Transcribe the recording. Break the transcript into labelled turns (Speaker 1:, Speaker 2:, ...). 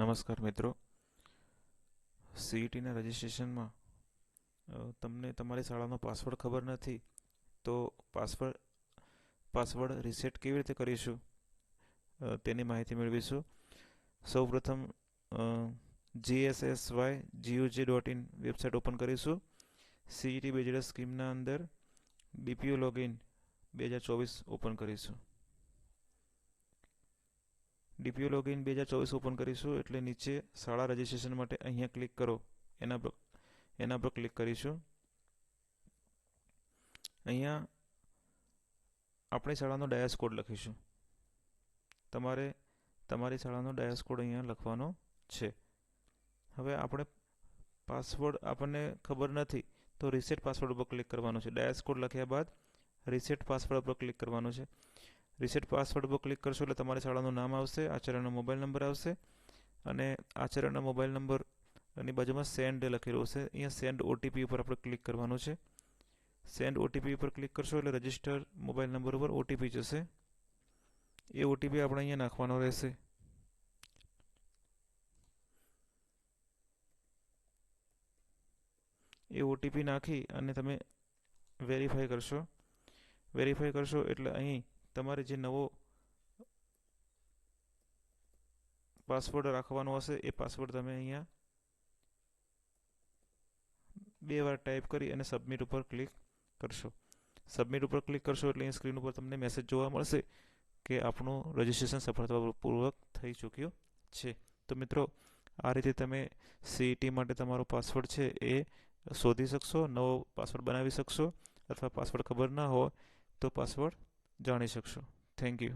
Speaker 1: નમસ્કાર મિત્રો. સીઈટીના રજિસ્ટ્રેશનમાં તમને તમારી શાળાનો પાસવર્ડ ખબર નથી, તો પાસવર્ડ પાસવર્ડ રિસેટ કેવી રીતે કરીશું? તેની માહિતી મેળવીશું. સૌપ્રથમ GSSY GUJ dot in website open કરીશું. સીઈટી બેઝડ સ્કીમના અંદર ડીપીયુ લોગિન બે હજાર ચોવીસ ઓપન કરીશું. ડીપીઓ લોગિન બે હજાર ચોવીસ ઓપન કરીશું એટલે નીચે શાળા રજિસ્ટ્રેશન માટે અહીંયા ક્લિક કરો. એના પર એના પર ક્લિક કરીશું. અહીંયા આપણી શાળાનો ડાયસ કોડ લખીશું. તમારે, તમારી શાળાનો ડાયસ કોડ અહીંયા લખવાનો છે. હવે આપણે પાસવર્ડ આપણને ખબર નથી તો રિસેટ પાસવર્ડ ઉપર ક્લિક કરવાનો છે. ડાયસ કોડ લખ્યા બાદ રિસેટ પાસવર્ડ પર ક્લિક કરવાનો છે. રિસેટ પાસવર્ડ પર ક્લિક કરશો એટલે તમારી શાળાનું નામ આવશે, આચાર્યનો મોબાઈલ નંબર આવશે અને આચાર્યના મોબાઈલ નંબર એની બાજુમાં સેન્ડ લખેલું હશે. અહીંયા સેન્ડ ઓટીપી ઉપર આપણે ક્લિક કરવાનું છે. સેન્ડ ઓટીપી ઉપર ક્લિક કરશો એટલે રજિસ્ટર મોબાઈલ નંબર ઉપર ઓટીપી જશે. એ ઓટીપી આપણે અહીંયા નાખવાનો રહેશે. એ ઓટીપી નાખી અને તમે વેરીફાઈ કરશો. વેરીફાઈ કરશો એટલે અહીં તમારે જે નવો પાસવર્ડ રાખવાનો હશે, એ પાસવર્ડ તમે અહીંયા બે વાર ટાઈપ કરી અને સબમિટ ઉપર ક્લિક કરશો. સબમિટ ઉપર ક્લિક કરશો એટલે અહીં સ્ક્રીન ઉપર તમને મેસેજ જોવા મળશે કે આપણું રજિસ્ટ્રેશન સફળતાપૂર્વક થઈ ચૂક્યું છે. તો મિત્રો, આ રીતે તમે સીઈટી માટે તમારો પાસવર્ડ છે એ શોધી શકશો, નવો પાસવર્ડ બનાવી શકશો અથવા પાસવર્ડ ખબર ના હોય તો પાસવર્ડ જાણી શકશો. Thank you